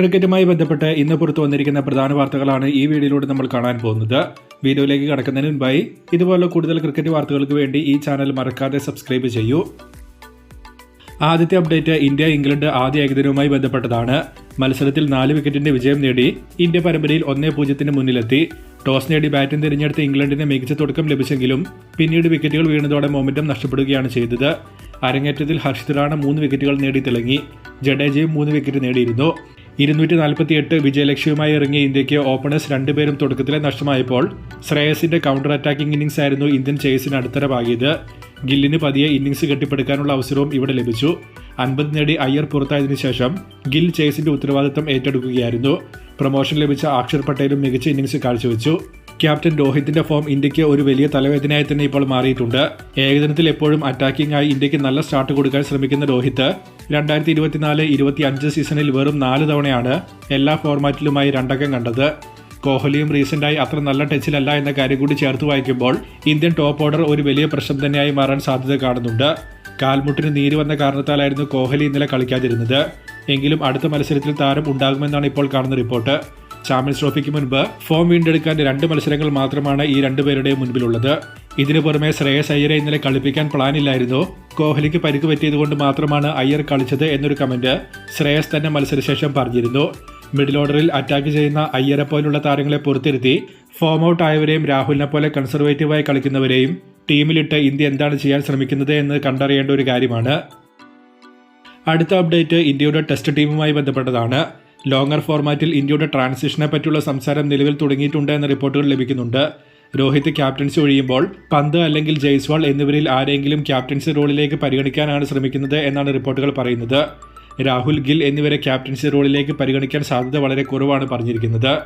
ക്രിക്കറ്റുമായി ബന്ധപ്പെട്ട് ഇന്ന് പുറത്തു വന്നിരിക്കുന്ന പ്രധാന വാർത്തകളാണ് ഈ വീഡിയോയിലൂടെ നമ്മൾ കാണാൻ പോകുന്നത്. വീഡിയോയിലേക്ക് കടക്കുന്നതിന് മുൻപായി ഇതുപോലുള്ള കൂടുതൽ ക്രിക്കറ്റ് വാർത്തകൾക്ക് വേണ്ടി ഈ ചാനൽ മറക്കാതെ സബ്സ്ക്രൈബ് ചെയ്യൂ. ആദ്യത്തെ അപ്ഡേറ്റ് ഇന്ത്യ ഇംഗ്ലണ്ട് ആദ്യ ഏകദിനവുമായി ബന്ധപ്പെട്ടതാണ്. മത്സരത്തിൽ നാല് വിക്കറ്റിന്റെ വിജയം നേടി ഇന്ത്യ പരമ്പരയിൽ ഒന്നേ പൂജ്യത്തിന് മുന്നിലെത്തി. ടോസ് നേടി ബാറ്റിംഗ് തിരഞ്ഞെടുത്ത ഇംഗ്ലണ്ടിന് മികച്ച തുടക്കം ലഭിച്ചെങ്കിലും പിന്നീട് വിക്കറ്റുകൾ വീണതോടെ മൊമെന്റം നഷ്ടപ്പെടുകയാണ് ചെയ്തത്. അരങ്ങേറ്റത്തിൽ ഹർഷിത് റാണ മൂന്ന് വിക്കറ്റുകൾ നേടി തിളങ്ങി. ജഡേജയും മൂന്ന് വിക്കറ്റ് നേടിയിരുന്നു. ഇരുന്നൂറ്റി നാൽപ്പത്തി എട്ട് വിജയലക്ഷ്യവുമായി ഇറങ്ങിയ ഇന്ത്യയ്ക്ക് ഓപ്പണേഴ്സ് രണ്ടുപേരും തുടക്കത്തിലെ നഷ്ടമായപ്പോൾ ശ്രേയസിന്റെ കൗണ്ടർ അറ്റാക്കിംഗ് ഇന്നിംഗ്സ് ആയിരുന്നു ഇന്ത്യൻ ചേസിന് അടിത്തറവാകിയത്. ഗില്ലിന് പതിയെ ഇന്നിംഗ്സ് കെട്ടിപ്പടുക്കാനുള്ള അവസരവും ഇവിടെ ലഭിച്ചു. അൻപത് നേടി അയ്യർ പുറത്തായതിനു ശേഷം ഗിൽ ചേസിന്റെ ഉത്തരവാദിത്തം ഏറ്റെടുക്കുകയായിരുന്നു. പ്രൊമോഷൻ ലഭിച്ച അക്ഷർ പട്ടേലും മികച്ച ഇന്നിംഗ്സ് കാഴ്ചവെച്ചു. ക്യാപ്റ്റൻ രോഹിത്തിന്റെ ഫോം ഇന്ത്യയ്ക്ക് ഒരു വലിയ തലവേദനയായി തന്നെ ഇപ്പോൾ മാറിയിട്ടുണ്ട്. ഏകദിനത്തിൽ എപ്പോഴും അറ്റാക്കിംഗ് ആയി ഇന്ത്യയ്ക്ക് നല്ല സ്റ്റാർട്ട് കൊടുക്കാൻ ശ്രമിക്കുന്ന രോഹിത് രണ്ടായിരത്തി ഇരുപത്തിനാല് ഇരുപത്തി അഞ്ച് സീസണിൽ വെറും നാല് തവണയാണ് എല്ലാ ഫോർമാറ്റിലുമായി രണ്ടക്കം കണ്ടത്. കോഹ്ലിയും റീസെന്റായി അത്ര നല്ല ടച്ചിലല്ല എന്ന കാര്യം കൂടി ചേർത്ത് വായിക്കുമ്പോൾ ഇന്ത്യൻ ടോപ്പ് ഓർഡർ ഒരു വലിയ പ്രശ്നം തന്നെയായി മാറാൻ സാധ്യത കാണുന്നുണ്ട്. കാൽമുട്ടിന് നീര് വന്ന കാരണത്താലായിരുന്നു കോഹ്ലി ഇന്നലെ കളിക്കാതിരുന്നത്. എങ്കിലും അടുത്ത മത്സരത്തിൽ താരം ഉണ്ടാകുമെന്നാണ് ഇപ്പോൾ കാണുന്ന റിപ്പോർട്ട്. ചാമ്പ്യൻസ് ട്രോഫിക്ക് മുൻപ് ഫോം വീണ്ടെടുക്കാൻ രണ്ട് മത്സരങ്ങൾ മാത്രമാണ് ഈ രണ്ടുപേരുടെയും മുൻപിലുള്ളത്. ഇതിനു പുറമെ ശ്രേയസ് അയ്യരെ ഇന്നലെ കളിപ്പിക്കാൻ പ്ലാനില്ലായിരുന്നു കോഹ്ലിക്ക് പരിക്ക് പറ്റിയതുകൊണ്ട് മാത്രമാണ് അയ്യർ കളിച്ചത് എന്നൊരു കമന്റ് ശ്രേയസ് തന്നെ മത്സരശേഷം പറഞ്ഞിരുന്നു. മിഡിൽ ഓർഡറിൽ അറ്റാക്ക് ചെയ്യുന്ന അയ്യരെ പോലുള്ള താരങ്ങളെ പുറത്തിരുത്തി ഫോം ഔട്ട് ആയവരെയും രാഹുലിനെ പോലെ കൺസർവേറ്റീവായി കളിക്കുന്നവരെയും ടീമിലിട്ട് ഇന്ത്യ എന്താണ് ചെയ്യാൻ ശ്രമിക്കുന്നത് എന്ന് കണ്ടറിയേണ്ട ഒരു കാര്യമാണ്. അടുത്ത അപ്ഡേറ്റ് ഇന്ത്യയുടെ ടെസ്റ്റ് ടീമുമായി ബന്ധപ്പെട്ടതാണ്. ലോങ്ങർ ഫോർമാറ്റിൽ ഇന്ത്യയുടെ ട്രാൻസിഷനെ പറ്റിയുള്ള സംസാരം നിലവിൽ തുടങ്ങിയിട്ടുണ്ട് എന്ന റിപ്പോർട്ടുകൾ ലഭിക്കുന്നുണ്ട്. രോഹിത് ക്യാപ്റ്റൻസി ഒഴിയുമ്പോൾ പന്ത് അല്ലെങ്കിൽ ജയ്സ്വാൾ എന്നിവരിൽ ആരെങ്കിലും ക്യാപ്റ്റൻസി റോളിലേക്ക് പരിഗണിക്കാനാണ് ശ്രമിക്കുന്നത് എന്നാണ് റിപ്പോർട്ടുകൾ പറയുന്നത്. രാഹുൽ ഗിൽ എന്നിവരെ ക്യാപ്റ്റൻസി റോളിലേക്ക് പരിഗണിക്കാൻ സാധ്യത വളരെ കുറവാണ് പറഞ്ഞിരിക്കുന്നത്.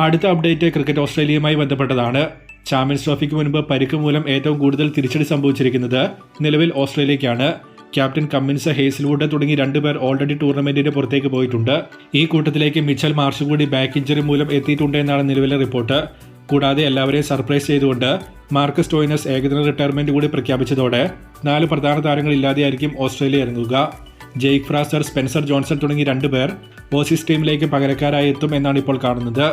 അടുത്ത അപ്ഡേറ്റ് ക്രിക്കറ്റ് ഓസ്ട്രേലിയയുമായി ബന്ധപ്പെട്ടതാണ്. ചാമ്പ്യൻസ് ട്രോഫിക്ക് മുൻപ് പരിക്ക് മൂലം ഏറ്റവും കൂടുതൽ തിരിച്ചടി സംഭവിച്ചിരിക്കുന്നത് നിലവിൽ ഓസ്ട്രേലിയയ്ക്കാണ്. ക്യാപ്റ്റൻ കമ്മിൻസ് ഹേസിൽവുഡ് തുടങ്ങി രണ്ടുപേർ ഓൾറെഡി ടൂർണമെന്റിന്റെ പുറത്തേക്ക് പോയിട്ടുണ്ട്. ഈ കൂട്ടത്തിലേക്ക് മിച്ചൽ മാർഷ് കൂടി ബാക്ക് ഇഞ്ചറി മൂലം എത്തിയിട്ടുണ്ട് എന്നാണ് നിലവിലെ റിപ്പോർട്ട്. കൂടാതെ എല്ലാവരെയും സർപ്രൈസ് ചെയ്തുകൊണ്ട് മാർക്കസ് ടോയിനസ് ഏകദിന റിട്ടയർമെന്റ് കൂടി പ്രഖ്യാപിച്ചതോടെ നാല് പ്രധാന താരങ്ങൾ ഇല്ലാതെയായിരിക്കും ഓസ്ട്രേലിയ ഇറങ്ങുക. ജെയ്ക് ഫ്രാസർ സ്പെൻസർ ജോൺസൺ തുടങ്ങി രണ്ടുപേർ ഓസീസ് ടീമിലേക്ക് പകരക്കാരായി എത്തും എന്നാണ് ഇപ്പോൾ കാണുന്നത്.